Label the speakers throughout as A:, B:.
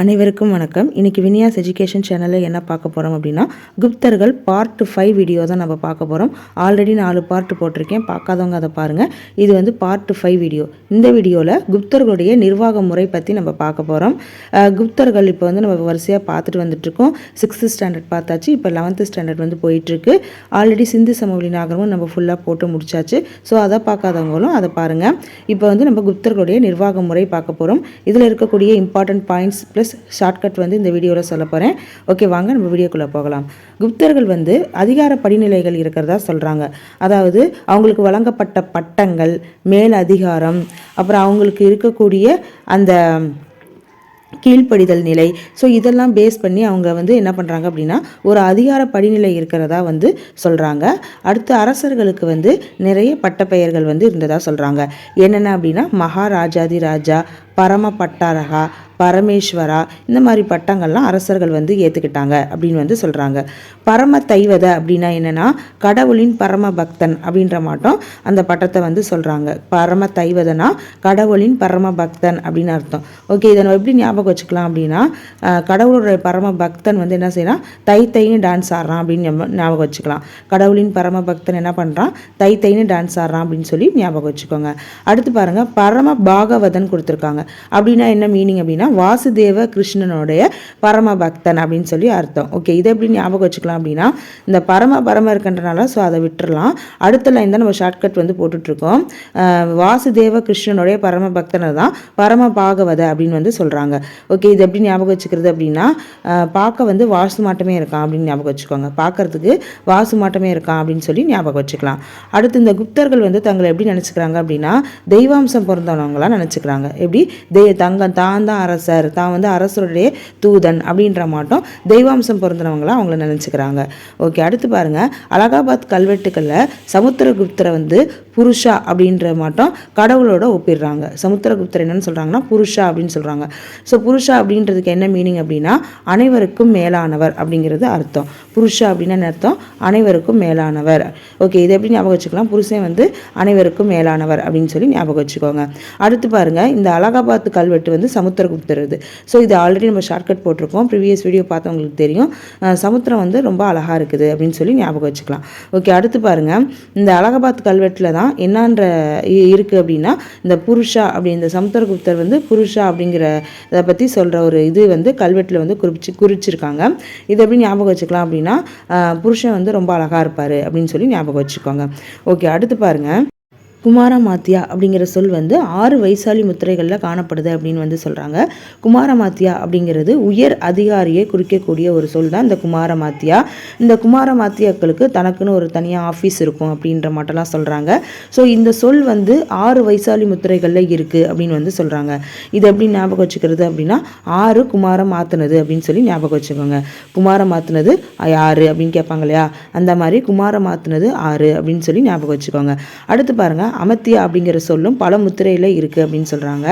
A: அனைவருக்கும் வணக்கம். இன்னைக்கு வினியாஸ் எஜுகேஷன் சேனலில் என்ன பார்க்க போகிறோம் அப்படின்னா குப்தர்கள் பார்ட் ஃபைவ் வீடியோ தான் நம்ம பார்க்க போகிறோம் ஆல்ரெடி நாலு பார்ட் போட்டிருக்கேன். பார்க்காதவங்க அதை பாருங்கள் இது வந்து பார்ட் ஃபைவ் வீடியோ இந்த வீடியோவில் குப்தர்களுடைய நிர்வாக முறை பற்றி நம்ம பார்க்க போகிறோம் குப்தர்கள் இப்போ வந்து நம்ம வரிசையாக பார்த்துட்டு வந்துட்டுருக்கோம் சிக்ஸ்த்து ஸ்டாண்டர்ட் பார்த்தாச்சு. இப்போ லெவன்த்து ஸ்டாண்டர்ட் வந்து போயிட்டுருக்கு. ஆல்ரெடி சிந்து சமவெளி நாகரமும் நம்ம ஃபுல்லாக போட்டு முடிச்சாச்சு. ஸோ அதை பார்க்காதவங்களும் அதை பாருங்கள் இப்போ வந்து நம்ம குப்தர்களுடைய நிர்வாக முறை பார்க்க போகிறோம் இதில் இருக்கக்கூடிய இம்பார்ட்டன்ட் பாயிண்ட்ஸ் ப்ளஸ் ஷார்ட்கட் வந்து இந்த வீடியோவில் சொல்ல போகிறேன் ஓகே வாங்க நம்ம வீடியோக்குள்ளே போகலாம். குப்தர்கள் வந்து அதிகார படிநிலைகள் இருக்கிறதா சொல்கிறாங்க அதாவது அவங்களுக்கு வழங்கப்பட்ட பட்டங்கள் மேல் அதிகாரம் அப்புறம் அவங்களுக்கு இருக்கக்கூடிய அந்த கீழ்ப்படிதல் நிலை. ஸோ இதெல்லாம் பேஸ் பண்ணி அவங்க வந்து என்ன பண்ணுறாங்க அப்படின்னா ஒரு அதிகார படிநிலை இருக்கிறதா வந்து சொல்கிறாங்க அடுத்து அரசர்களுக்கு வந்து நிறைய பட்டப்பெயர்கள் வந்து இருந்ததாக சொல்கிறாங்க என்னென்ன அப்படின்னா மகாராஜாதி ராஜா பரம பட்டாரகா பரமேஸ்வரா இந்த மாதிரி பட்டங்கள்லாம் அரசர்கள் வந்து ஏற்றுக்கிட்டாங்க அப்படின்னு வந்து சொல்கிறாங்க பரம தைவத அப்படின்னா என்னென்னா கடவுளின் பரம பக்தன் அப்படின்ற மாட்டோம் அந்த பட்டத்தை வந்து சொல்கிறாங்க பரம தைவதனா கடவுளின் பரம பக்தன் அப்படின்னு அர்த்தம். ஓகே இதை நம்ம எப்படி ஞாபகம் வச்சுக்கலாம் அப்படின்னா கடவுளுடைய பரம பக்தன் வந்து என்ன செய்யறான்? தை தைன்னு டான்ஸ் ஆடுறான் அப்படின்னு ஞாபகம் வச்சுக்கலாம். கடவுளின் பரம பக்தன் என்ன பண்ணுறான் தை தைன்னு டான்ஸ் ஆடுறான் அப்படின்னு சொல்லி ஞாபகம் வச்சுக்கோங்க. அடுத்து பாருங்கள் பரம பாகவதன் கொடுத்துருக்காங்க. அப்படின்னா என்ன மீனிங் அப்படின்னா வாசுதேவ கிருஷ்ணனுடைய பரம பக்தன் அப்படின்னு சொல்லி அர்த்தம். ஓகே இதை எப்படி ஞாபகம் வச்சுக்கலாம் அப்படின்னா இந்த பரம பரம இருக்கின்றனால ஸோ அதை விட்டுறலாம். அடுத்த லைன் தான் நம்ம ஷார்ட்கட் வந்து போட்டுட்ருக்கோம் வாசுதேவ கிருஷ்ணனுடைய பரம பக்தனை தான் பரம பாகவத அப்படின்னு வந்து சொல்கிறாங்க ஓகே இது எப்படி ஞாபகம் வச்சுக்கிறது அப்படின்னா பார்க்க வந்து வாசு மாட்டமே இருக்கான் அப்படின்னு ஞாபகம் வச்சுக்கோங்க. பார்க்கறதுக்கு வாசு மாட்டமே இருக்கான் அப்படின்னு சொல்லி ஞாபகம் வச்சுக்கலாம். அடுத்து இந்த குப்தர்கள் வந்து தங்களை எப்படி நினச்சிக்கிறாங்க அப்படின்னா தெய்வாம்சம் பிறந்தவங்களாம் நினச்சிக்கிறாங்க. எப்படி? தெய் தங்க தான் தான் அரசர் தான் வந்து அரசருடைய தூதன் அப்படின்ற மாட்டோம் தெய்வாம்சம் பிறந்தவங்களாம் அவங்கள நினச்சிக்கிறாங்க. ஓகே அடுத்து பாருங்க. அலகாபாத் கல்வெட்டுக்களில் சமுத்திரகுப்தரை வந்து புருஷா அப்படின்ற மாட்டோம் கடவுளோட ஒப்பிடுறாங்க. சமுத்திரகுப்தர் என்னன்னு சொல்கிறாங்கன்னா புருஷா அப்படின்னு சொல்கிறாங்க ஸோ புருஷா அப்படின்றதுக்கு என்ன மீனிங் அப்படின்னா அனைவருக்கும் மேலானவர் அப்படிங்கிறது அர்த்தம். புருஷா அப்படின்னு அர்த்தம்? அனைவருக்கும் மேலானவர். ஓகே இது எப்படி ஞாபகம் வச்சுக்கலாம்? புருஷன் வந்து அனைவருக்கும் மேலானவர் அப்படின்னு சொல்லி ஞாபகம் வச்சுக்கோங்க. அடுத்து பாருங்க. இந்த அலகாபாத் கல்வெட்டு வந்து சமுத்திரகுப்தர் கொடுத்துருது ஸோ இது ஆல்ரெடி நம்ம ஷார்ட்கட் போட்டிருக்கோம். ப்ரீவியஸ் வீடியோ பார்த்தவங்களுக்கு தெரியும். சமுத்திரம் வந்து ரொம்ப அழகாக இருக்குது அப்படின்னு சொல்லி ஞாபகம் வச்சுக்கலாம். ஓகே அடுத்து பாருங்கள் இந்த அலகாபாத் கல்வெட்டில் தான் என்னன்ற இ- அப்படின்னா இந்த புருஷா அப்படி இந்த சமுத்திரகுப்தர் வந்து புருஷா அப்படிங்கிற இதை பற்றி சொல்கிற ஒரு இது வந்து கல்வெட்டில் வந்து குறிச்சு குறிச்சிருக்காங்க. இது எப்படி ஞாபகம் வச்சுக்கலாம் அப்படின்னா புருஷன் வந்து ரொம்ப அழகாக இருப்பார் அப்படின்னு சொல்லி ஞாபகம் வச்சுக்கோங்க. ஓகே அடுத்து பாருங்கள் குமாரமாத்தியா அப்படிங்கிற சொல் வந்து ஆறு வைசாலி முத்திரைகளில் காணப்படுது அப்படின்னு வந்து சொல்கிறாங்க குமாரமாத்தியா அப்படிங்கிறது உயர் அதிகாரியை குறிக்கக்கூடிய ஒரு சொல் தான் இந்த குமாரமாத்தியா. இந்த குமாரமாத்தியாக்களுக்கு தனக்குன்னு ஒரு தனியாக ஆஃபீஸ் இருக்கும் அப்படின்ற மாட்டெல்லாம் சொல்கிறாங்க ஸோ இந்த சொல் வந்து ஆறு வைசாலி முத்திரைகளில் இருக்குது அப்படின்னு வந்து சொல்கிறாங்க இது எப்படி ஞாபகம் வச்சுக்கிறது அப்படின்னா ஆறு குமாரம் மாத்துனது அப்படின்னு சொல்லி ஞாபகம் வச்சுக்கோங்க. குமாரம் மாத்துனது யாரு அப்படின்னு கேட்பாங்க இல்லையா? அந்த மாதிரி குமாரம் மாத்துனது ஆறு அப்படின்னு சொல்லி ஞாபகம் வச்சுக்கோங்க. அடுத்து பாருங்க அமத்தியா அப்படிங்கிற சொல்லும் பல முத்திரையில் இருக்குது அப்படின்னு சொல்கிறாங்க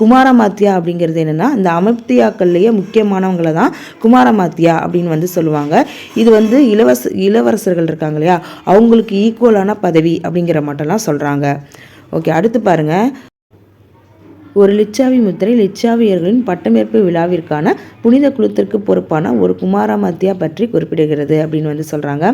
A: குமாரமாத்தியா அப்படிங்கிறது என்னென்னா அந்த அமத்தியாக்கள்லேயே முக்கியமானவங்கள தான் குமாரமாத்தியா அப்படின்னு வந்து சொல்லுவாங்க. இது வந்து இளவரச இளவரசர்கள் இருக்காங்க இல்லையா? அவங்களுக்கு ஈக்குவலான பதவி அப்படிங்கிற மட்டும்லாம் சொல்கிறாங்க ஓகே அடுத்து பாருங்கள் ஒரு லிச்சாவி முத்திரை லிச்சாவியர்களின் பட்டமேற்பு விழாவிற்கான புனித குலத்திற்கு பொறுப்பான ஒரு குமாரமத்தியா பற்றி குறிப்பிடுகிறது அப்படின்னு வந்து சொல்கிறாங்க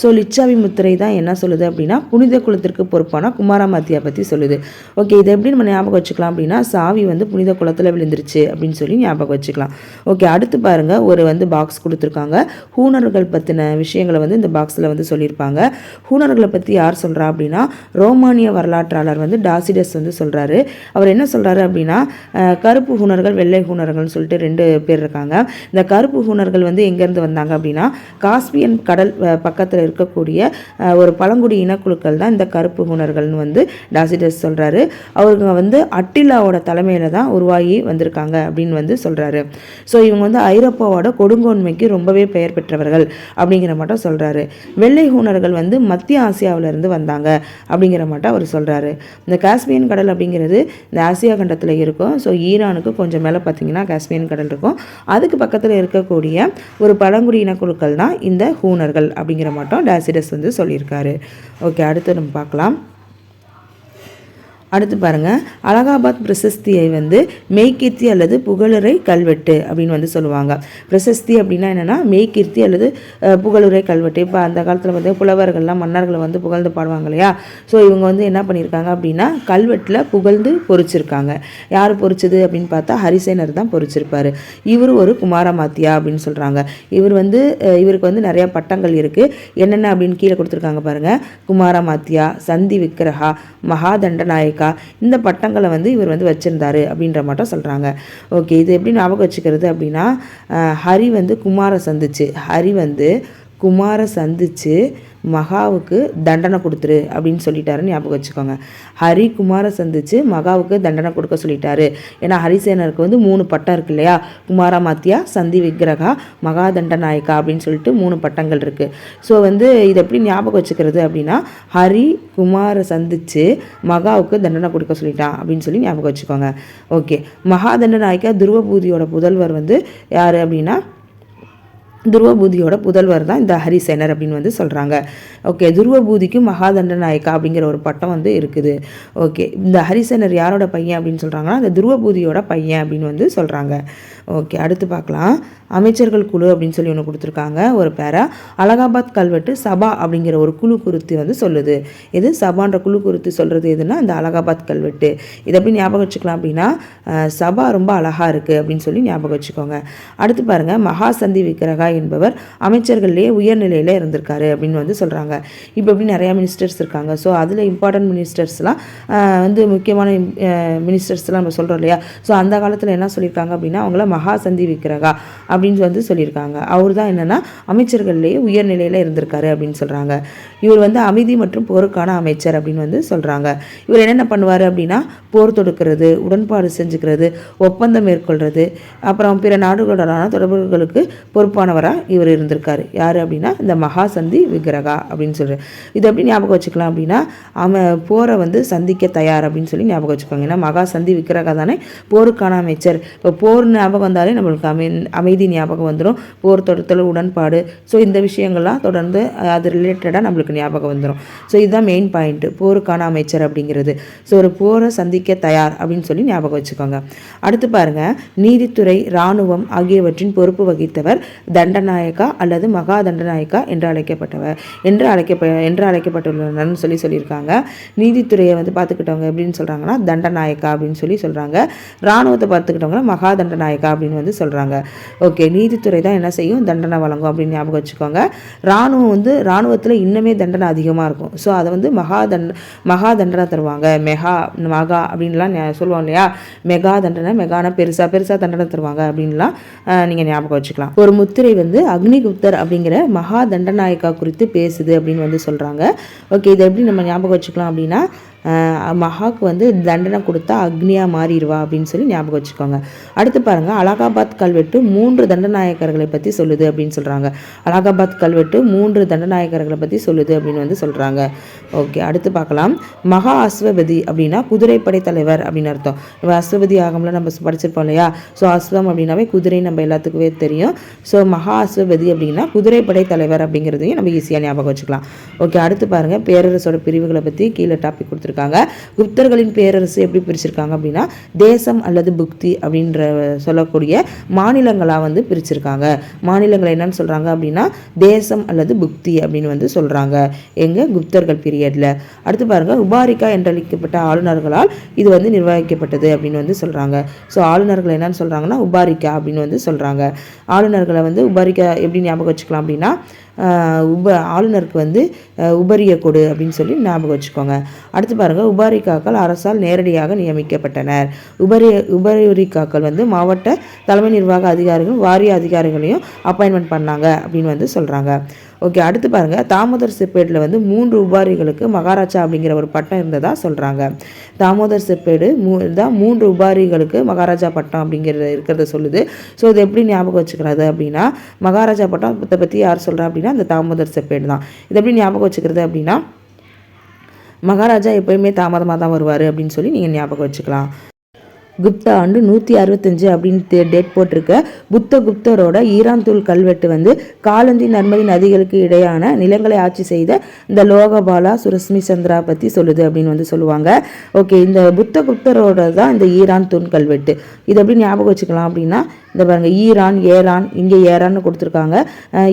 A: ஸோ லிச்சாவி முத்திரை தான் என்ன சொல்லுது அப்படின்னா புனித குலத்திற்கு பொறுப்பான குமாரமத்தியா பற்றி சொல்லுது. ஓகே இதை எப்படி நம்ம ஞாபகம் வச்சுக்கலாம் அப்படின்னா சாவி வந்து புனித குளத்தில் விழுந்துருச்சு அப்படின்னு சொல்லி ஞாபகம் வச்சுக்கலாம். ஓகே அடுத்து பாருங்க ஒரு வந்து பாக்ஸ் கொடுத்துருக்காங்க. ஹூனர்கள் பற்றின விஷயங்களை வந்து இந்த பாக்ஸில் வந்து சொல்லியிருப்பாங்க. ஹூனர்களை பற்றி யார் சொல்கிறா அப்படின்னா ரோமானிய வரலாற்றாளர் வந்து டாசிடஸ் வந்து சொல்கிறாரு அவர் என்ன சொல்கிறாரு அப்படின்னா கருப்பு ஹூனர்கள் வெள்ளை ஹூனர்கள்னு சொல்லிட்டு ரெண்டு பேர் இருக்காங்க. இந்த கருப்பு ஹூனர்கள் வந்து எங்கேருந்து வந்தாங்க அப்படின்னா காஸ்பியன் கடல் பக்கத்தில் இருக்கக்கூடிய ஒரு பழங்குடி இனக்குழுக்கள் தான் இந்த கருப்பு ஹூனர்கள்னு வந்து டாசிடஸ் சொல்கிறாரு அவருங்க வந்து அட்டிலாவோட தலைமையில் தான் உருவாகி வந்திருக்காங்க அப்படின்னு வந்து சொல்கிறாரு ஸோ இவங்க வந்து ஐரோப்பாவோட கொடுங்கோன்மைக்கு ரொம்பவே பெயர் பெற்றவர்கள் அப்படிங்கிற மட்டும் சொல்கிறாரு வெள்ளை ஹூனர்கள் வந்து மத்திய ஆசியாவிலேருந்து வந்தாங்க அப்படிங்கிற மட்டும் அவர் சொல்கிறாரு இந்த காஸ்பியன் கடல் அப்படிங்கிறது இந்த ஆசியா பக்கத்தில் இருக்கும். ஸோ ஈரானுக்கு கொஞ்சம் மேலே பார்த்தீங்கன்னா காஸ்பியன் கடல் இருக்கும். அதுக்கு பக்கத்தில் இருக்கக்கூடிய ஒரு பழங்குடி இனக்குழுக்கள் தான் இந்த ஹூனர்கள் அப்படிங்கிற மட்டும் டாசிடஸ் வந்து சொல்லியிருக்காரு. ஓகே அடுத்து நம்ம பார்க்கலாம். அடுத்து பாருங்கள் அலகாபாத் பிரசஸ்தியை வந்து மெய்கீர்த்தி அல்லது புகழுரை கல்வெட்டு அப்படின்னு வந்து சொல்லுவாங்க. பிரசஸ்தி அப்படின்னா என்னென்னா மெய்கீர்த்தி அல்லது புகழுரை கல்வெட்டு. இப்போ அந்த காலத்தில் வந்து புலவர்கள்லாம் மன்னர்களை வந்து புகழ்ந்து பாடுவாங்க இல்லையா? ஸோ இவங்க வந்து என்ன பண்ணியிருக்காங்க அப்படின்னா கல்வெட்டில் புகழ்ந்து பொறிச்சிருக்காங்க. யார் பொறிச்சது அப்படின்னு பார்த்தா ஹரிசேனர் தான் பொறிச்சிருப்பார். இவர் ஒரு குமாரமாத்தியா அப்படின்னு சொல்கிறாங்க இவர் வந்து இவருக்கு வந்து நிறைய பட்டங்கள் இருக்குது என்னென்ன அப்படின்னு கீழே கொடுத்துருக்காங்க பாருங்கள் குமாரமாத்தியா சந்தி விக்கிரகா இருக்கா இந்த பட்டங்களை வந்து இவர் வந்து வச்சிருந்தாரு அப்படின்ற மட்டும் சொல்கிறாங்க ஓகே இது எப்படி ஞாபகம் வச்சுக்கிறது அப்படின்னா ஹரி வந்து குமாரை சந்திச்சு. ஹரி வந்து குமாரை சந்திச்சு மகாவுக்கு தண்டனை கொடுத்துரு அப்படின்னு சொல்லிட்டாருன்னு ஞாபகம் வச்சுக்கோங்க. ஹரி குமார சந்திச்சு மகாவுக்கு தண்டனை கொடுக்க சொல்லிட்டாரு. ஏன்னா ஹரிசேனருக்கு வந்து மூணு பட்டம் இருக்கு இல்லையா? குமாரமாத்தியா சந்தி விக்கிரகா மகா தண்டநாயக்கா அப்படின்னு சொல்லிட்டு மூணு பட்டங்கள் இருக்குது ஸோ வந்து இதை எப்படி ஞாபகம் வச்சுக்கிறது அப்படின்னா ஹரி குமாரை சந்திச்சு மகாவுக்கு தண்டனை கொடுக்க சொல்லிட்டான் அப்படின்னு சொல்லி ஞாபகம் வச்சுக்கோங்க. ஓகே மகா தண்டநாயக்கா துருவபூதியோட புதல்வர் வந்து யார் அப்படின்னா துருவபூதியோட புதல்வர் தான் இந்த ஹரிசேனர் அப்படின்னு வந்து சொல்கிறாங்க ஓகே துருவபூதிக்கு மகாதண்ட நாயக்கா அப்படிங்கிற ஒரு பட்டம் வந்து இருக்குது. ஓகே இந்த ஹரிசேனர் யாரோட பையன் அப்படின்னு சொல்கிறாங்கன்னா அந்த துருவபூதியோட பையன் அப்படின்னு வந்து சொல்கிறாங்க ஓகே அடுத்து பார்க்கலாம். அமைச்சர்கள் குழு அப்படின்னு சொல்லி ஒன்று கொடுத்துருக்காங்க ஒரு பேரா. அலகாபாத் கல்வெட்டு சபா அப்படிங்கிற ஒரு குழு குறித்து வந்து சொல்லுது. இது சபான்ற குழு குறித்து சொல்கிறது எதுனா இந்த அலகாபாத் கல்வெட்டு. இதை எப்படி ஞாபகம் வச்சுக்கலாம் அப்படின்னா சபா ரொம்ப அழகாக இருக்குது அப்படின்னு சொல்லி ஞாபகம் வச்சுக்கோங்க. அடுத்து பாருங்கள் மகாசந்தி விக்கிரகா என்பவர் அமைச்சர்கள்லேயே உயர்நிலையில் இருந்திருக்காரு அப்படின்னு வந்து சொல்கிறாங்க இப்போ எப்படி நிறையா மினிஸ்டர்ஸ் இருக்காங்க. ஸோ அதில் இம்பார்ட்டன்ட் மினிஸ்டர்ஸ்லாம் வந்து முக்கியமான மினிஸ்டர்ஸ்லாம் நம்ம சொல்கிறோம் இல்லையா? ஸோ அந்த காலத்தில் என்ன சொல்லியிருக்காங்க அப்படின்னா அவங்கள மகாசந்தி விக்கிரகா அப்படின்னு வந்து சொல்லியிருக்காங்க. அவர் தான் என்னென்னா அமைச்சர்கள்லேயே உயர்நிலையில் இருந்திருக்காரு அப்படின்னு சொல்கிறாங்க இவர் வந்து அமைதி மற்றும் போருக்கான அமைச்சர் அப்படின்னு வந்து சொல்கிறாங்க இவர் என்னென்ன பண்ணுவார் அப்படின்னா போர் தொடுக்கிறது உடன்பாடு செஞ்சுக்கிறது ஒப்பந்தம் மேற்கொள்கிறது அப்புறம் பிற நாடுகளுடனான தொடர்புகளுக்கு பொறுப்பானவராக இவர் இருந்திருக்காரு. யார் அப்படின்னா இந்த மகாசந்தி விக்கிரகா அப்படின்னு சொல்கிறார் இது எப்படி ஞாபகம் வச்சுக்கலாம் அப்படின்னா அவன் போரை வந்து சந்திக்க தயார் அப்படின்னு சொல்லி ஞாபகம் வச்சுக்கோங்க. ஏன்னா மகாசந்தி விக்கிரகா தானே போருக்கான அமைச்சர். இப்போ போர் ஞாபகம் வந்தாலே நம்மளுக்கு அமை அமைதி ஞாபகம் வந்துடும் போர் தொடுத்தல் உடன்பாடு. ஸோ இந்த விஷயங்கள்லாம் தொடர்ந்து அது ரிலேட்டடாக நம்மளுக்கு ஞாபகம் வந்துடும் ஸோ இதுதான் மெயின் பாயிண்ட்டு போருக்கான அமைச்சர் அப்படிங்கிறது. ஸோ ஒரு போரை சந்திக்க தயார் அப்படின்னு சொல்லி ஞாபகம் வச்சுக்கோங்க. அடுத்து பாருங்க. நீதித்துறை இராணுவம் ஆகியவற்றின் பொறுப்பு வகித்தவர் தண்டநாயக்கா அல்லது மகா தண்டநாயக்கா என்று அழைக்கப்பட்டவர். என்று அழைக்கப்ப என்று அழைக்கப்பட்டுள்ளனர்னு சொல்லி சொல்லியிருக்காங்க. நீதித்துறையை வந்து பார்த்துக்கிட்டவங்க எப்படின்னு சொல்கிறாங்கன்னா தண்டநாயக்கா அப்படின்னு சொல்லி சொல்கிறாங்க இராணுவத்தை பார்த்துக்கிட்டவங்க மகா தண்டநாயக்கா அப்படின்னு வந்து சொல்கிறாங்க ஓகே நீதித்துறை தான் என்ன செய்யும்? தண்டனை வழங்கும் அப்படின்னு ஞாபகம் வச்சுக்கோங்க. இராணுவம் வந்து இராணுவத்தில் இன்னுமே தண்டனை அதிகமாக இருக்கும். ஸோ அதை வந்து மகா தண்ட மகா தண்டனை தருவாங்க. மெகா மகா அப்படின்லாம் சொல்லுவோம் இல்லையா? மெகா தண்டனை மெகானா பெருசாக பெருசாக தண்டனை தருவாங்க அப்படின்லாம் நீங்கள் ஞாபகம் வச்சுக்கலாம். ஒரு முத்திரை வந்து அக்னிகுப்தர் அப்படிங்கிற மகா தண்டநாயக்கா குறித்து பேசுது அப்படின்னு வந்து சொல்கிறாங்க ஓகே இதை எப்படி நம்ம ஞாபகம் வச்சுக்கலாம் அப்படின்னா மகாக்கு வந்து தண்டனை கொடுத்தா அக்னியாக மாறிடுவா அப்படின்னு சொல்லி ஞாபகம் வச்சுக்கோங்க. அடுத்து பாருங்க அலகாபாத் கல்வெட்டு மூன்று தண்டநாயக்கர்களை பற்றி சொல்லுது அப்படின்னு சொல்கிறாங்க அலகாபாத் கல்வெட்டு மூன்று தண்டநாயக்கர்களை பற்றி சொல்லுது அப்படின்னு வந்து சொல்கிறாங்க ஓகே அடுத்து பார்க்கலாம். மகா அஸ்வபதி அப்படின்னா குதிரைப்படை தலைவர் அப்படின்னு அர்த்தம். இப்போ அஸ்வபதி ஆகம்ல நம்ம படிச்சிருப்போம் இல்லையா? ஸோ அஸ்வம் அப்படின்னாவே குதிரை நம்ம எல்லாத்துக்குமே தெரியும். ஸோ மகா அஸ்வபதி அப்படின்னா குதிரைப்படை தலைவர் அப்படிங்கிறதையும் நம்ம ஈஸியாக ஞாபகம் வச்சுக்கலாம். ஓகே அடுத்து பாருங்கள் பேரரசோட பிரிவுகளை பற்றி கீழே டாபிக் பிரிச்சிருக்காங்க. குப்தர்களின் பேரரசு எப்படி பிரிச்சிருக்காங்க அப்படின்னா தேசம் அல்லது புக்தி அப்படின்ற சொல்லக்கூடிய மாநிலங்களாக வந்து பிரிச்சிருக்காங்க. மாநிலங்கள் என்னன்னு சொல்கிறாங்க அப்படின்னா தேசம் அல்லது புக்தி அப்படின்னு வந்து சொல்கிறாங்க எங்க? குப்தர்கள் பீரியடில் அடுத்து பாருங்க உபாரிகா என்றழைக்கப்பட்ட ஆளுநர்களால் இது வந்து நிர்வகிக்கப்பட்டது அப்படின்னு வந்து சொல்கிறாங்க ஸோ ஆளுநர்கள் என்னன்னு சொல்கிறாங்கன்னா உபாரிகா அப்படின்னு வந்து சொல்கிறாங்க ஆளுநர்களை வந்து உபாரிகா எப்படி ஞாபகம் வச்சுக்கலாம் அப்படின்னா உப ஆளுநருக்கு வந்து உபரிய கொடு அப்படின்னு சொல்லி ஞாபகம் வச்சுக்கோங்க. அடுத்து பாருங்கள் உபாரிக்காக்கள் அரசால் நேரடியாக நியமிக்கப்பட்டனர். உபரி உபரிக்காக்கள் வந்து மாவட்ட தலைமை நிர்வாக அதிகாரிகளும் வாரிய அதிகாரிகளையும் அப்பாயின்மெண்ட் பண்ணாங்க அப்படின்னு வந்து சொல்கிறாங்க ஓகே அடுத்து பாருங்க. தாமோதர் செப்பேட்டில் வந்து மூன்று உபாரிகளுக்கு மகாராஜா அப்படிங்கிற ஒரு பட்டம் இருந்ததா சொல்கிறாங்க தாமோதர் செப்பேடு மூ தான் மூன்று உபாரிகளுக்கு மகாராஜா பட்டம் அப்படிங்கிறது இருக்கிறத சொல்லுது. ஸோ இது எப்படி ஞாபகம் வச்சுக்கிறது அப்படின்னா மகாராஜா பட்டம் பற்றி யார் சொல்கிறா அப்படின்னா அந்த தாமோதர் செப்பேடு தான். இது எப்படி ஞாபகம் வச்சுக்கிறது அப்படின்னா மகாராஜா எப்பயுமே தாமதமாக தான் வருவார் அப்படின்னு சொல்லி நீங்கள் ஞாபகம் வச்சுக்கலாம். குப்த ஆண்டு நூற்றி அறுபத்தஞ்சு அப்படின்னு டேட் போட்டிருக்க. புத்த குப்தரோட ஈரான்தூள் கல்வெட்டு வந்து காலந்தி நர்மதி நதிகளுக்கு இடையான நிலங்களை ஆட்சி செய்த இந்த லோகபாலா சுரஸ்மி சந்திரா பற்றி சொல்லுது அப்படின்னு வந்து சொல்லுவாங்க. ஓகே இந்த புத்த குப்தரோட தான் இந்த ஈரான் தூண் கல்வெட்டு. இது எப்படி ஞாபகம் வச்சுக்கலாம் அப்படின்னா இந்த பாருங்கள் ஈரான் ஏரான் இங்கே ஏரான்னு கொடுத்துருக்காங்க.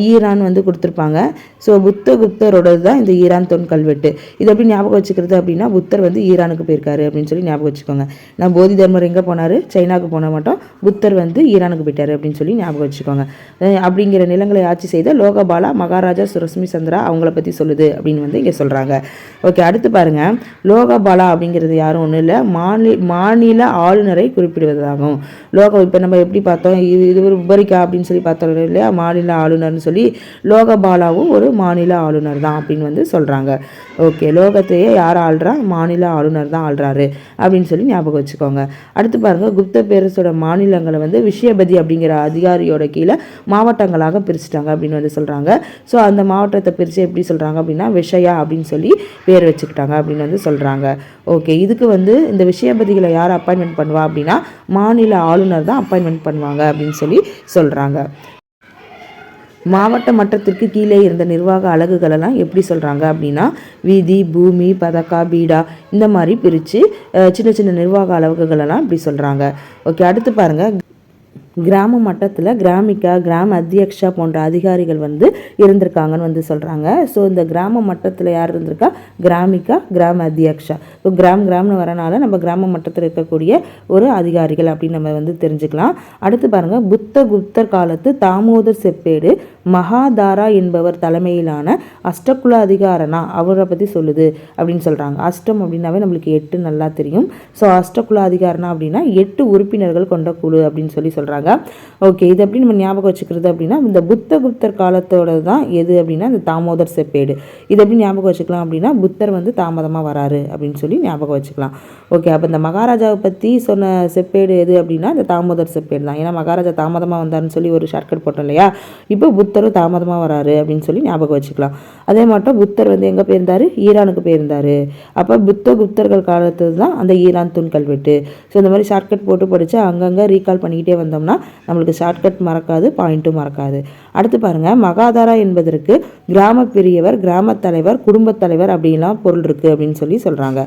A: ஈரான் வந்து கொடுத்துருப்பாங்க. ஸோ புத்த குப்தரோடது தான் இந்த ஈரான் தொன் கல்வெட்டு. இது எப்படி ஞாபகம் வச்சுக்கிறது அப்படின்னா புத்தர் வந்து ஈரானுக்கு போயிருக்காரு அப்படின்னு சொல்லி ஞாபகம் வச்சுக்கோங்க. நான் போதி தர்மரை எங்கே போனார்? சைனாவுக்கு போன மாட்டோம். புத்தர் வந்து ஈரானுக்கு போயிட்டார் அப்படின்னு சொல்லி ஞாபகம் வச்சுக்கோங்க. அப்படிங்கிற நிலங்களை ஆட்சி செய்த லோகபாலா மகாராஜா சுரஸ்மி சந்திரா அவங்கள பற்றி சொல்லுது அப்படின்னு வந்து இங்கே சொல்கிறாங்க ஓகே அடுத்து பாருங்கள் லோகபாலா அப்படிங்கிறது யாரும் ஒன்றும் இல்லை. மாநில மாநில ஆளுநரை குறிப்பிடுவதாகும். லோகம் இப்போ நம்ம எப்படி பார்த்தோம்? இது இது ஒரு உபரிக்கா அப்படின்னு சொல்லி பார்த்தோம் இல்லையா? மாநில ஆளுநர்னு சொல்லி லோகபாலாவும் ஒரு மாநில ஆளுநர் தான் அப்படின்னு வந்து சொல்கிறாங்க ஓகே லோகத்தையே யார் ஆள்றா? மாநில ஆளுநர் தான் ஆள்றாரு அப்படின்னு சொல்லி ஞாபகம் வச்சுக்கோங்க. அடுத்து பாருங்கள் குப்த பேரரசோட மாநிலங்களை வந்து விஷயபதி அப்படிங்கிற அதிகாரியோட கீழே மாவட்டங்களாக பிரிச்சுட்டாங்க அப்படின்னு வந்து சொல்கிறாங்க ஸோ அந்த மாவட்டத்தை பிரித்து எப்படி சொல்கிறாங்க அப்படின்னா விஷயா அப்படின்னு சொல்லி பேர் வச்சுக்கிட்டாங்க அப்படின்னு வந்து சொல்கிறாங்க ஓகே இதுக்கு வந்து இந்த விஷயபதிகளை யார் அப்பாயின்மெண்ட் பண்ணுவா அப்படின்னா மாநில ஆளுநர் தான் அப்பாயின்மெண்ட் பண்ணுவாங்க அப்படின்னு சொல்லி சொல்கிறாங்க மாவட்ட மட்டத்திற்கு கீழே இருந்த நிர்வாக அலகுகளெல்லாம் எப்படி சொல்கிறாங்க அப்படின்னா வீதி பூமி பதக்கா பீடா இந்த மாதிரி பிரித்து சின்ன சின்ன நிர்வாக அலகுகளெல்லாம் இப்படி சொல்கிறாங்க ஓகே அடுத்து பாருங்கள் கிராம மட்டத்தில் கிராமிக்கா கிராம அத்தியக்ஷா போன்ற அதிகாரிகள் வந்து இருந்திருக்காங்கன்னு வந்து சொல்கிறாங்க ஸோ இந்த கிராம மட்டத்தில் யார் இருந்திருக்கா? கிராமிக்கா கிராம அத்தியக்ஷா. இப்போ கிராம் கிராம்னு வரனால நம்ம கிராம மட்டத்தில் இருக்கக்கூடிய ஒரு அதிகாரிகள் அப்படின்னு நம்ம வந்து தெரிஞ்சுக்கலாம். அடுத்து பாருங்கள் புத்த குப்தர் காலத்து தாமோதர் செப்பேடு மகாதாரா என்பவர் தலைமையிலான அஷ்டகுல அதிகாரனா அவரை பற்றி சொல்லுது அப்படின்னு சொல்கிறாங்க அஷ்டம் அப்படின்னாவே நம்மளுக்கு எட்டு நல்லா தெரியும். ஸோ அஷ்டகுல அதிகாரனா அப்படின்னா எட்டு உறுப்பினர்கள் கொண்ட குழு அப்படின்னு சொல்லி சொல்கிறாங்க ஓகே இது எப்படி நம்ம ஞாபகம் வச்சுக்கிறது அப்படின்னா இந்த புத்தகுப்தர் காலத்தோட தான் எது அப்படின்னா இந்த தாமோதர் செப்பேடு. இது எப்படி ஞாபகம் வச்சுக்கலாம் அப்படின்னா புத்தர் வந்து தாமதமாக வராரு அப்படின்னு சொல்லி ஞாபகம் வச்சுக்கலாம். ஓகே அப்போ இந்த மகாராஜாவை பற்றி சொன்ன செப்பேடு எது அப்படின்னா இந்த தாமோதர் செப்பேடு தான் ஏன்னா மகாராஜா தாமதமாக வந்தார்னு சொல்லி ஒரு ஷார்ட்கட் போட்டோம் இல்லையா? இப்போ புத்த புத்தரும் தாமதமாக வராரு அப்படின்னு சொல்லி ஞாபகம் வச்சுக்கலாம். அதே மாட்டம் புத்தர் வந்து எங்கே போயிருந்தார்? ஈரானுக்கு போயிருந்தார். அப்போ புத்த குப்தர்கள் காலத்து தான் அந்த ஈரான் தூண் கல்வெட்டு ஸோ இந்த மாதிரி ஷார்ட்கட் போட்டு படித்து அங்கங்கே ரீகால் பண்ணிக்கிட்டே வந்தோம்னா நம்மளுக்கு ஷார்ட்கட் மறக்காது பாயிண்ட்டும் மறக்காது. அடுத்து பாருங்கள் மகாதாரா என்பதற்கு கிராம பெரியவர் கிராம தலைவர் குடும்பத் தலைவர் அப்படின்லாம் பொருள் இருக்குது அப்படின்னு சொல்லி சொல்கிறாங்க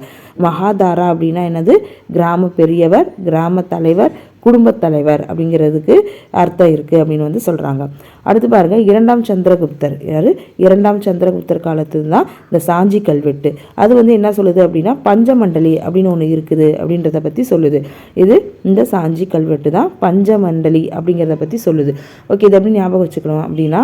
A: மகாதாரா அப்படின்னா என்னது? கிராம பெரியவர் கிராம தலைவர் குடும்பத் தலைவர் அப்படிங்கிறதுக்கு அர்த்தம் இருக்குது அப்படின்னு வந்து சொல்கிறாங்க அடுத்து பாருங்கள் இரண்டாம் சந்திரகுப்தர். யார்? இரண்டாம் சந்திரகுப்தர் காலத்து தான் இந்த சாஞ்சி கல்வெட்டு. அது வந்து என்ன சொல்லுது அப்படின்னா பஞ்சமண்டலி அப்படின்னு ஒன்று இருக்குது அப்படின்றத பற்றி சொல்லுது. இது இந்த சாஞ்சி கல்வெட்டு தான் பஞ்சமண்டலி அப்படிங்கிறத பற்றி சொல்லுது. ஓகே இது எப்படி ஞாபகம் வச்சுக்கணும் அப்படின்னா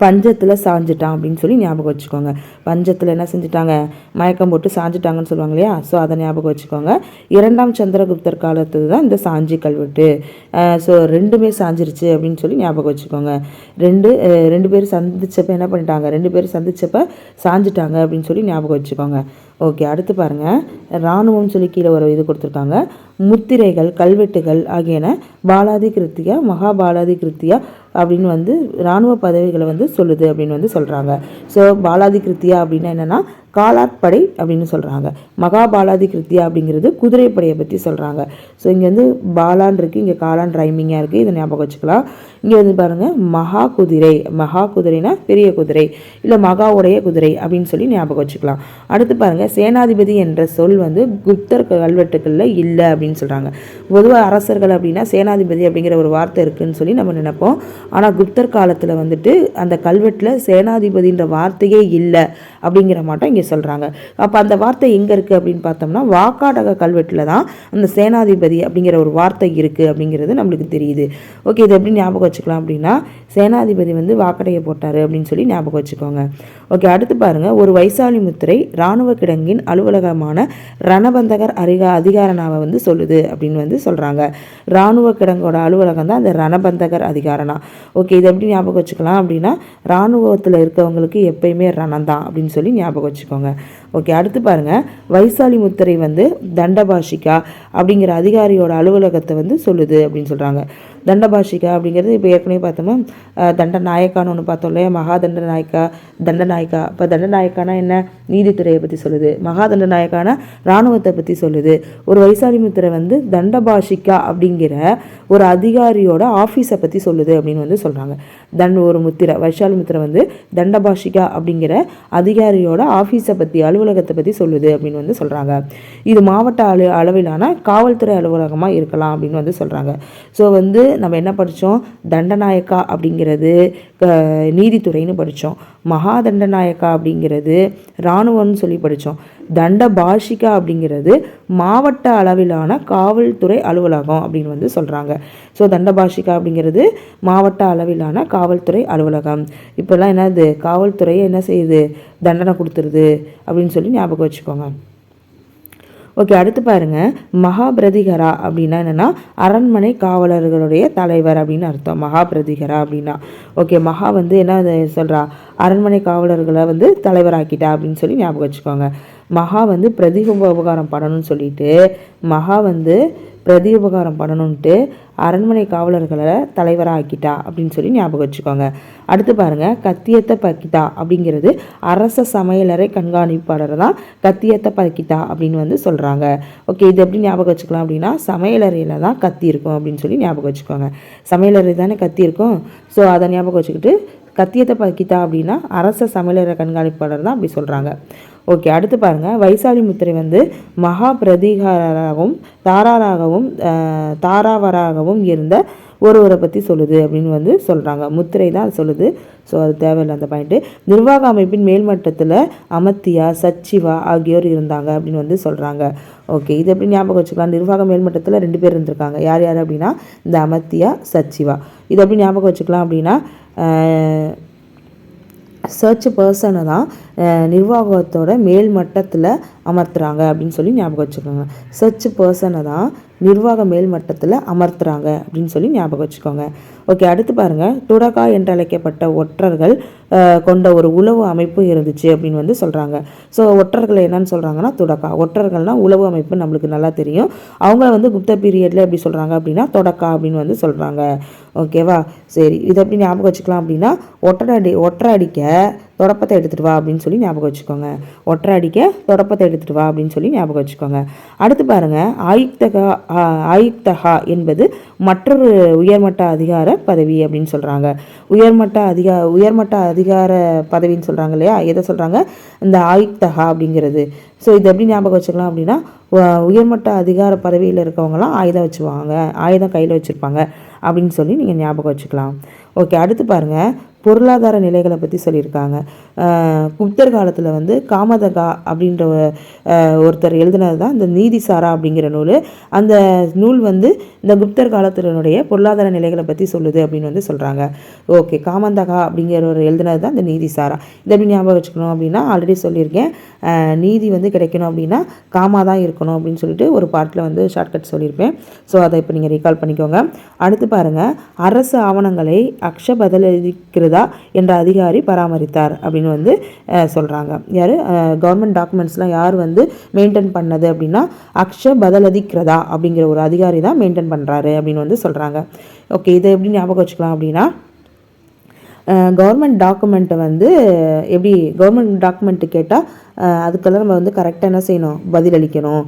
A: பஞ்சத்தில் சாஞ்சிட்டான் அப்படின்னு சொல்லி ஞாபகம் வச்சுக்கோங்க. பஞ்சத்தில் என்ன செஞ்சுட்டாங்க? மயக்கம் போட்டு சாஞ்சிட்டாங்கன்னு சொல்லுவாங்க இல்லையா? ஸோ அதை ஞாபகம் வச்சுக்கோங்க. இரண்டாம் சந்திரகுப்தர் காலத்து தான் இந்த சாஞ்சி கல்வெட்டு. ஸோ ரெண்டுமே சாஞ்சிருச்சு அப்படின்னு சொல்லி ஞாபகம் வச்சுக்கோங்க. ரெண்டு ரெண்டு பேரும் சந்திச்சப்ப என்ன பண்ணிட்டாங்க? ரெண்டு பேரும் சந்திச்சப்ப சாஞ்சிட்டாங்க அப்படின்னு சொல்லி ஞாபகம் வச்சுக்கோங்க. ஓகே அடுத்து பாருங்கள் இராணுவம் சொல்லி கீழே ஒரு இது கொடுத்துருக்காங்க. முத்திரைகள் கல்வெட்டுகள் ஆகியன பாலாதி கிருத்தியா மகாபாலாதி கிருத்தியா அப்படின்னு வந்து இராணுவ பதவிகளை வந்து சொல்லுது அப்படின்னு வந்து சொல்கிறாங்க ஸோ பாலாதி கிருத்தியா அப்படின்னா என்னென்னா காலாட்படை அப்படின்னு சொல்கிறாங்க மகாபாலாதி கிருத்தியா அப்படிங்கிறது குதிரைப்படையை பற்றி சொல்கிறாங்க ஸோ இங்கே வந்து பாலான் இருக்குது இங்கே காலான் ரைமிங்காக இருக்குது இதை ஞாபகம் வச்சுக்கலாம். இங்கே வந்து பாருங்கள் மகா குதிரை. மகா குதிரைனா பெரிய குதிரை இல்லை மகா உடைய குதிரை அப்படின்னு சொல்லி ஞாபகம் வச்சுக்கலாம். அடுத்து பாருங்கள் சேனாதிபதி என்ற சொல் வந்து குப்தர் கல்வெட்டுக்களில் இல்லை அப்படின்னு சொல்கிறாங்க பொதுவாக அரசர்கள் அப்படின்னா சேனாதிபதி அப்படிங்கிற ஒரு வார்த்தை இருக்குதுன்னு சொல்லி நம்ம நினைப்போம். ஆனால் குப்தர் காலத்தில் வந்துட்டு அந்த கல்வெட்டில் சேனாதிபதின்ற வார்த்தையே இல்லை அப்படிங்கிற மாட்டோம் இங்கே சொல்கிறாங்க அப்போ அந்த வார்த்தை எங்கே இருக்குது அப்படின்னு பார்த்தோம்னா வாக்காடக கல்வெட்டில் தான் அந்த சேனாதிபதி அப்படிங்கிற ஒரு வார்த்தை இருக்குது அப்படிங்கிறது நம்மளுக்கு தெரியுது. ஓகே இது எப்படி ஞாபகம் வச்சுக்கலாம் அப்படின்னா சேனாதிபதி வந்து வாக்கடையை போட்டார் அப்படின்னு சொல்லி ஞாபகம் வச்சுக்கோங்க. ஓகே அடுத்து பாருங்கள் ஒரு வைசாலி முத்திரை இராணுவ கிடங்கின் அலுவலகமான ரணபந்தகர் அரிகா அதிகாரனாவை வந்து சொல்லுது அப்படின்னு வந்து சொல்கிறாங்க இராணுவ கிடங்கோட அலுவலகம் தான் அந்த ரணபந்தகர் அதிகாரனா. ஓகே இது எப்படி ஞாபகம் வச்சுக்கலாம் அப்படின்னா இராணுவத்தில் இருக்கவங்களுக்கு எப்பயுமே ரணம் தான் அப்படின்னு சொல்லி ஞாபகம் வச்சுக்கோங்க. வச்சுக்கோங்க. ஓகே அடுத்து பாருங்கள் வைசாலி முத்திரை வந்து தண்டபாஷிகா அப்படிங்கிற அதிகாரியோட அலுவலகத்தை வந்து சொல்லுது அப்படின்னு சொல்கிறாங்க தண்டபாஷிகா அப்படிங்கிறது இப்போ ஏற்கனவே பார்த்தோமா? அஹ், தண்டநாயக்கான்னு ஒன்று பார்த்தோம் இல்லையா? மகா தண்டநாயக்கா. தண்டநாயக்கா இப்போ தண்டநாயக்கானா என்ன? நீதித்துறையை பற்றி சொல்லுது. மகாதண்ட தண்டநாயக்கானா இராணுவத்தை பற்றி சொல்லுது. ஒரு வைசாலி முத்திரை வந்து தண்டபாஷிகா அப்படிங்கிற ஒரு அதிகாரியோட ஆஃபீஸை பற்றி சொல்லுது அப்படின்னு வந்து சொல்கிறாங்க தன் ஒரு முத்திரை வைசாலி முத்திரை வந்து தண்டபாஷிகா அப்படிங்கிற அதிகாரியோட ஆஃபீஸை பற்றி அலுவலகத்தை பற்றி சொல்லுது அப்படின்னு வந்து சொல்கிறாங்க இது மாவட்ட அளவு அளவிலான காவல்துறை அலுவலகமாக இருக்கலாம் அப்படின்னு வந்து சொல்கிறாங்க ஸோ வந்து நம்ம என்ன படித்தோம் தண்டநாயக்கா அப்படிங்கிறது நீதித்துறைன்னு படித்தோம் மகா தண்டநாயக்கா அப்படிங்கிறது இராணுவம்னு சொல்லி படித்தோம். தண்ட பாஷிகா அப்படிங்கிறது மாவட்ட அளவிலான காவல்துறை அலுவலகம் அப்படின்னு வந்து சொல்கிறாங்க ஸோ தண்டபாஷிகா அப்படிங்கிறது மாவட்ட அளவிலான காவல்துறை அலுவலகம். இப்போல்லாம் என்னது? காவல்துறையை என்ன செய்யுது? தண்டனை கொடுத்துருது அப்படின்னு சொல்லி ஞாபகம் வச்சுக்கோங்க. ஓகே அடுத்து பாருங்க. மகாபிரதிகரா அப்படின்னா என்னன்னா அரண்மனை காவலர்களுடைய தலைவர் அப்படின்னு அர்த்தம். மகாபிரதிகரா அப்படின்னா. ஓகே மகா வந்து என்ன சொல்கிறா அரண்மனை காவலர்களை வந்து தலைவராக்கிட்டா அப்படின்னு சொல்லி ஞாபகம் வச்சுக்கோங்க. மகா வந்து பிரதி உபகாரம் பண்ணணும்னு சொல்லிட்டு மகா வந்து பிரதி உபகாரம் பண்ணணுன்ட்டு அரண்மனை காவலர்களை தலைவராக்கிட்டா அப்படின்னு சொல்லி ஞாபகம் வச்சுக்கோங்க. அடுத்து பாருங்க கத்தியத்த பக்கிதா அப்படிங்கிறது அரச சமையலறை கண்காணிப்பாளர் தான் கத்தியத்த பக்கிதா அப்படின்னு வந்து சொல்கிறாங்க ஓகே இது எப்படி ஞாபகம் வச்சுக்கலாம் அப்படின்னா சமையலறையில் தான் கத்தி இருக்கும் அப்படின்னு சொல்லி ஞாபகம் வச்சுக்கோங்க. சமையலறை தானே கத்தி இருக்கும். ஸோ அதை ஞாபகம் வச்சுக்கிட்டு கத்தியத்தை பக்கிதா அப்படின்னா அரச சமையலறை கண்காணிப்பாளர் தான் அப்படி சொல்கிறாங்க ஓகே அடுத்து பாருங்கள் வைசாலி முத்திரை வந்து மகா பிரதிகாரராகவும் தாராராகவும் தாராவராகவும் இருந்த ஒருவரை பற்றி சொல்லுது அப்படின்னு வந்து சொல்கிறாங்க முத்திரை தான் அது சொல்லுது. ஸோ அது தேவையில்லை அந்த பாயிண்ட்டு நிர்வாக அமைப்பின் மேல்மட்டத்தில் அமத்தியா சச்சிவா ஆகியோர் இருந்தாங்க அப்படின்னு வந்து சொல்கிறாங்க ஓகே இது எப்படி ஞாபகம் வச்சுக்கலாம்? நிர்வாக மேல்மட்டத்தில் ரெண்டு பேர் இருந்திருக்காங்க. யார் யார் அப்படின்னா? இந்த அமத்தியா சச்சிவா. இது எப்படி ஞாபகம் வச்சுக்கலாம் அப்படின்னா சர்ச் பர்சனை தான். நிர்வாகத்தோட மேல் மட்டத்தில் அமர்த்துறாங்க அப்படின்னு சொல்லி ஞாபகம் வச்சுக்கோங்க. சர்ச் பர்சனை தான் நிர்வாக மேல் மட்டத்தில் அமர்த்துறாங்க அப்படின்னு சொல்லி ஞாபகம் வச்சுக்கோங்க. ஓகே அடுத்து பாருங்க. துடகா என்று அழைக்கப்பட்ட ஒற்றர்கள் கொண்ட ஒரு உளவு அமைப்பு இருந்துச்சு அப்படின்னு வந்து சொல்கிறாங்க ஸோ ஒற்றர்கள் என்னன்னு சொல்கிறாங்கன்னா துடக்கா ஒற்றர்கள்னா உளவு அமைப்பு நம்மளுக்கு நல்லா தெரியும். அவங்கள வந்து குப்த பீரியடில் எப்படி சொல்கிறாங்க அப்படின்னா தொடக்கா அப்படின்னு வந்து சொல்கிறாங்க ஓகேவா சரி இதை எப்படி ஞாபகம் வச்சுக்கலாம் அப்படின்னா ஒற்றடி அடி ஒற்றை அடிக்க தொடப்பத்தை எடுத்துட்டு வா அப்படின்னு சொல்லி ஞாபகம் வச்சுக்கோங்க. ஒற்றை அடிக்க தொடப்பத்தை எடுத்துட்டு வா அப்படின்னு சொல்லி ஞாபகம் வச்சுக்கோங்க. அடுத்து பாருங்க ஆயுக்தகா ஆ- ஆயுக்தகா என்பது மற்றொரு உயர்மட்ட அதிகார பதவி அப்படின்னு சொல்றாங்க. உயர்மட்ட அதிகா உயர்மட்ட அதிகார பதவின்னு சொல்றாங்க இல்லையா? எதை சொல்றாங்க? இந்த ஆயுக்தகா அப்படிங்கிறது. ஸோ இது எப்படி ஞாபகம் வச்சுக்கலாம் அப்படின்னா உயர்மட்ட அதிகார பதவியில் இருக்கவங்கலாம் ஆயுதம் வச்சுவாங்க ஆயுதம் கையில் வச்சுருப்பாங்க அப்படின்னு சொல்லி நீங்கள் ஞாபகம் வச்சுக்கலாம். ஓகே அடுத்து பாருங்கள் பொருளாதார நிலைகளை பற்றி சொல்லியிருக்காங்க. குப்தர் காலத்தில் வந்து காமதகா அப்படின்ற ஒருத்தர் எழுதினது தான் இந்த நீதிசாரா அப்படிங்கிற நூல். அந்த நூல் வந்து இந்த குப்தர் காலத்தினுடைய பொருளாதார நிலைகளை பற்றி சொல்லுது அப்படின்னு வந்து சொல்கிறாங்க ஓகே காமந்தகா அப்படிங்கிறவர் எழுதினது தான் இந்த நீதிசாரா இதை எப்படி ஞாபகம் வச்சுக்கணும் அப்படின்னா ஆல்ரெடி சொல்லியிருக்கேன். நீதி வந்து கிடைக்கணும் அப்படின்னா காமா தான் இருக்கணும் அப்படின்னு சொல்லிட்டு ஒரு பார்ட்டில் வந்து ஷார்ட்கட் சொல்லியிருப்பேன். ஸோ அதை இப்போ நீங்கள் ரீகால் பண்ணிக்கோங்க. அடுத்து பாருங்கள் அரசு ஆவணங்களை அக்ஷ பதிலளிக்கிறதா என்ற அதிகாரி பராமரித்தார் அப்படின்னு வந்து சொல்கிறாங்க யார்? கவர்மெண்ட் டாக்குமெண்ட்ஸ்லாம் யார் வந்து மெயின்டைன் பண்ணது அப்படின்னா அக்ஷ பதலதிக்கிறதா அப்படிங்கிற ஒரு அதிகாரி தான் மெயின்டைன் பண்ணுறாரு அப்படின்னு வந்து சொல்கிறாங்க ஓகே இதை எப்படி ஞாபகம் வச்சுக்கலாம் அப்படின்னா கவர்மெண்ட் டாக்குமெண்ட்டை வந்து எப்படி கவர்மெண்ட் டாக்குமெண்ட்டு கேட்டால் அதுக்கெல்லாம் நம்ம வந்து கரெக்டாக என்ன செய்யணும்? பதிலளிக்கணும்.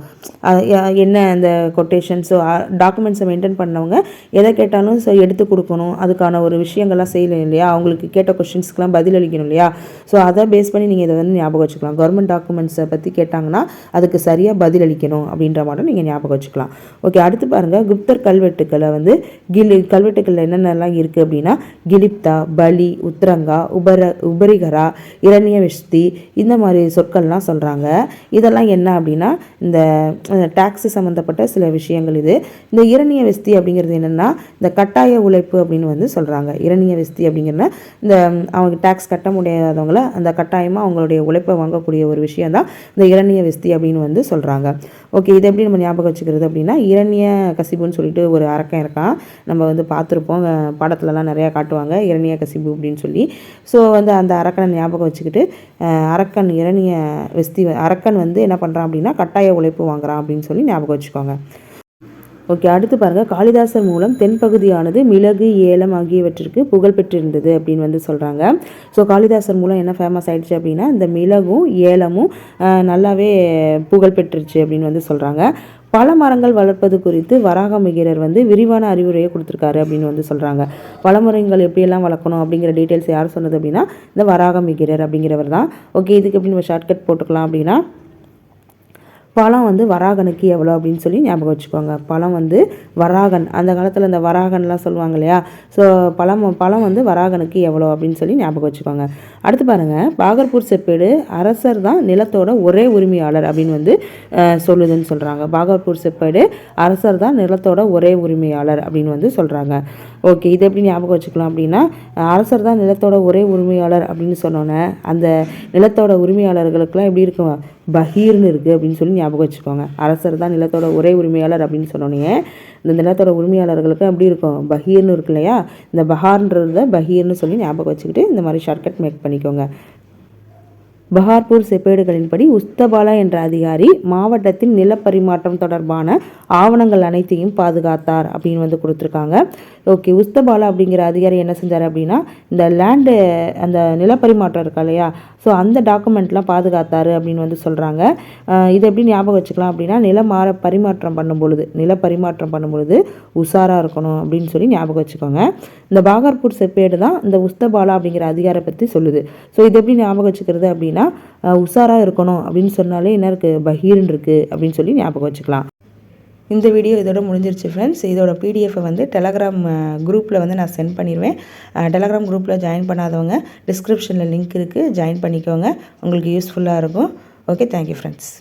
A: என்ன அந்த கொட்டேஷன்ஸோ டாக்குமெண்ட்ஸை மெயின்டைன் பண்ணவங்க எதை கேட்டாலும் எடுத்து கொடுக்கணும். அதுக்கான ஒரு விஷயங்கள்லாம் செய்யணும் இல்லையா? அவங்களுக்கு கேட்ட கொஷின்ஸ்க்கெலாம் பதிலளிக்கணும் இல்லையா? ஸோ அதை பேஸ் பண்ணி நீங்கள் இதை வந்து ஞாபகம் வச்சுக்கலாம். கவர்மெண்ட் டாக்குமெண்ட்ஸை பற்றி கேட்டாங்கன்னா அதுக்கு சரியாக பதிலளிக்கணும் அப்படின்ற மாதிரி நீங்கள் ஞாபகம் வச்சுக்கலாம். ஓகே அடுத்து பாருங்கள் குப்தர் கல்வெட்டுக்களை வந்து கிலி கல்வெட்டுக்களில் என்னென்னலாம் இருக்குது அப்படின்னா கிலிப்தா பலி உத்ரங்கா உபர உபரிகரா இரணிய விஷ்தி இந்த மாதிரி சொற்கள்லாம் சொல்கிறாங்க இதெல்லாம் என்ன அப்படின்னா இந்த டேக்ஸ் சம்மந்தப்பட்ட சில விஷயங்கள் இது. இந்த இரணிய விஸ்தி அப்படிங்கிறது என்னென்னா இந்த கட்டாய உழைப்பு அப்படின்னு வந்து சொல்கிறாங்க இரணிய விஸ்தி அப்படிங்கிறன இந்த அவங்க டேக்ஸ் கட்ட முடியாதவங்கள அந்த கட்டாயமாக அவங்களுடைய உழைப்பை வாங்கக்கூடிய ஒரு விஷயம் தான் இந்த இரணிய விஸ்தி அப்படின்னு வந்து சொல்கிறாங்க ஓகே இதை எப்படி நம்ம ஞாபகம் வச்சுக்கிறது அப்படின்னா இரண்ய கசிபுன்னு சொல்லிட்டு ஒரு அரக்கன் இருக்கான். நம்ம வந்து பார்த்துருப்போம் படத்துலலாம் நிறையா காட்டுவாங்க இரண்ய கசிபு அப்படின்னு சொல்லி. ஸோ வந்து அந்த அரக்கனை ஞாபகம் வச்சுக்கிட்டு அரக்கன் இரணிய வெஸ்தி அரக்கன் வந்து என்ன பண்ணுறான் அப்படின்னா கட்டாய உழைப்பு வாங்குறான் அப்படின்னு சொல்லி ஞாபகம் வச்சுக்கோங்க. ஓகே அடுத்து பாருங்கள் காளிதாசர் மூலம் தென்பகுதியானது மிளகு ஏலம் ஆகியவற்றிற்கு புகழ் பெற்றிருந்தது அப்படின்னு வந்து சொல்கிறாங்க ஸோ காளிதாசர் மூலம் என்ன ஃபேமஸ் ஆயிடுச்சு அப்படின்னா இந்த மிளகும் ஏலமும் நல்லாவே புகழ் பெற்றுருச்சு அப்படின்னு வந்து சொல்கிறாங்க பல மரங்கள் வளர்ப்பது குறித்து வராகமிகிரர் வந்து விரிவான அறிவுரையை கொடுத்துருக்காரு அப்படின்னு வந்து சொல்கிறாங்க பல மரங்கள் எப்படியெல்லாம் வளர்க்கணும் அப்படிங்கிற டீட்டெயில்ஸ் யார் சொன்னது அப்படின்னா இந்த வராகமிகிரர் அப்படிங்கிறவர் தான். ஓகே இதுக்கு எப்படி நம்ம ஷார்ட்கட் போட்டுக்கலாம் அப்படின்னா பழம் வந்து வராகனுக்கு எவ்வளோ அப்படின்னு சொல்லி ஞாபகம் வச்சுக்கோங்க. பழம் வந்து வராகன் அந்த காலத்தில் இந்த வராகன்லாம் சொல்லுவாங்க இல்லையா? ஸோ பழம் பழம் வந்து வராகனுக்கு எவ்வளோ அப்படின்னு சொல்லி ஞாபகம் வச்சுக்கோங்க. அடுத்து பாருங்கள் பாகர்பூர் செப்பேடு அரசர் தான் நிலத்தோட ஒரே உரிமையாளர் அப்படின்னு வந்து சொல்லுதுன்னு சொல்கிறாங்க பாகர்பூர் செப்பேடு அரசர் தான் நிலத்தோட ஒரே உரிமையாளர் அப்படின்னு வந்து சொல்கிறாங்க ஓகே இது எப்படி ஞாபகம் வச்சுக்கலாம் அப்படின்னா அரசர் தான் நிலத்தோட ஒரே உரிமையாளர் அப்படின்னு சொன்னோன்னே அந்த நிலத்தோட உரிமையாளர்களுக்கெல்லாம் எப்படி இருக்கும்? பகீர்னு இருக்குது அப்படின்னு சொல்லி ஞாபகம் வச்சுக்கோங்க. அரசர் தான் நிலத்தோட ஒரே உரிமையாளர் அப்படின்னு சொன்னோன்னே இந்த நிலத்தோட உரிமையாளர்களுக்கு அப்படி இருக்கும்? பகீர்னு இருக்கு இல்லையா? இந்த பஹார்ன்றத பகீர்னு சொல்லி ஞாபகம் வச்சுக்கிட்டு இந்த மாதிரி ஷார்ட்கட் மேக் பண்ணிக்கோங்க. பஹார்பூர் செப்பேடுகளின்படி உஸ்தபாலா என்ற அதிகாரி மாவட்டத்தின் நிலப்பரிமாற்றம் தொடர்பான ஆவணங்கள் அனைத்தையும் பாதுகாத்தார் அப்படின்னு வந்து கொடுத்துருக்காங்க. ஓகே உஸ்தபாலா அப்படிங்கிற அதிகாரி என்ன செஞ்சார் அப்படின்னா இந்த லேண்டு அந்த நிலப்பரிமாற்றம் இருக்கா இல்லையா? ஸோ அந்த டாக்குமெண்ட்லாம் பாதுகாத்தாரு அப்படின்னு வந்து சொல்கிறாங்க இதை எப்படி ஞாபகம் வச்சுக்கலாம் அப்படின்னா நிலம் மாற பரிமாற்றம் பண்ணும் பொழுது நில பரிமாற்றம் பண்ணும் பொழுது உஷாராக இருக்கணும் அப்படின்னு சொல்லி ஞாபகம் வச்சுக்கோங்க. இந்த பாகர்பூர் செப்பேடு தான் இந்த உஸ்தபாலா அப்படிங்கிற அதிகாரை பற்றி சொல்லுது. ஸோ இது எப்படி ஞாபகம் வச்சுக்கிறது அப்படின்னா உஷாராக இருக்கணும் அப்படின்னு சொன்னாலே என்ன இருக்குது பகீர்னு இருக்குது அப்படின்னு சொல்லி ஞாபகம் வச்சுக்கலாம். இந்த வீடியோ இதோட முடிஞ்சிருச்சு ஃப்ரெண்ட்ஸ் இதோட பிடிஎஃபை வந்து டெலகிராம் குரூப்பில் வந்து நான் சென்ட் பண்ணிடுவேன் டெலகிராம் குரூப்பில் ஜாயின் பண்ணாதவங்க டிஸ்கிரிப்ஷனில் லிங்க் இருக்குது ஜாயின் பண்ணிக்கோங்க. உங்களுக்கு யூஸ்ஃபுல்லாக இருக்கும். Okay thank you friends